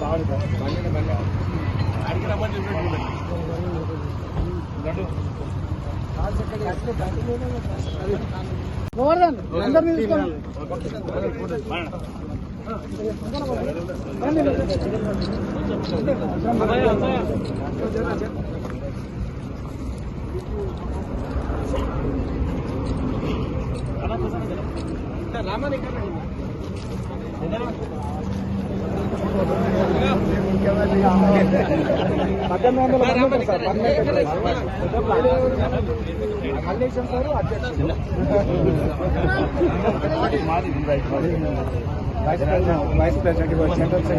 బండ్లనే మా తీసుకోండి పద్దెనిమిది వందల vice president vice president central secretary